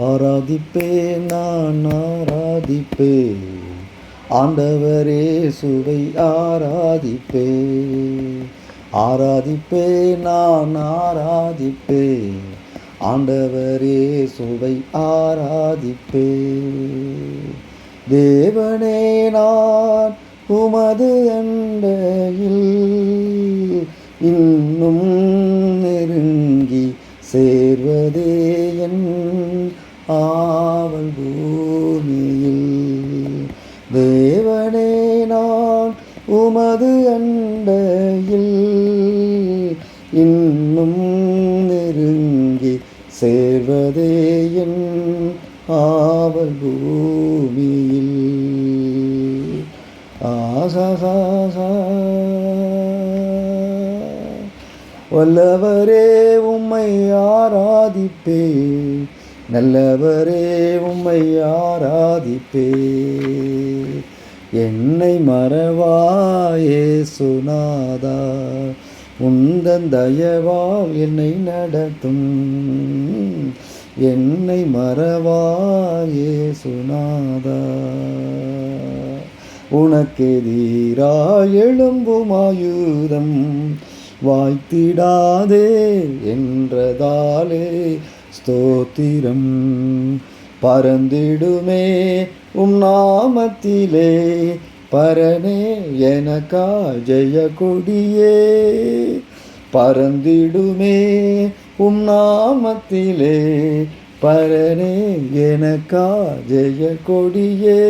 ஆராதிப்பே நான் ஆராதிப்பே. ஆண்டவரே சுவை ஆராதிப்பே. ஆராதிப்பே நான் ஆராதிப்பே. ஆண்டவரே சுவை ஆராதிப்பே. தேவனே நான் உமது அண்டையில் இன்னும் நெருங்கி சேர்வதே என் ஆவல் பூமியில். தேவனே நான் உமது அண்டையில் இன்னும் நெருங்கி சேர்வதே என் ஆவல் பூமியில். ஆசா வல்லவரே உம்மை ஆராதிப்பே. நல்லவரே உம்மை ஆராதிப்பே. என்னை மறவாயே சுனாதா உந்தன் தயவால் என்னை நடத்தும். என்னை மறவாயே சுனாதா உனக்கெதிரா எழும்புமாயுதம் வாய்த்திடாதே என்றதாலே ஸ்தோத்திரம். பறந்திடுமே உம் நாமத்திலே பரனே எனக்கா ஜெய கொடியே பறந்திடுமே உம் நாமத்திலே பரனே எனக்கா ஜெய கொடியே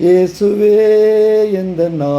இயேசுவே எந்த நான்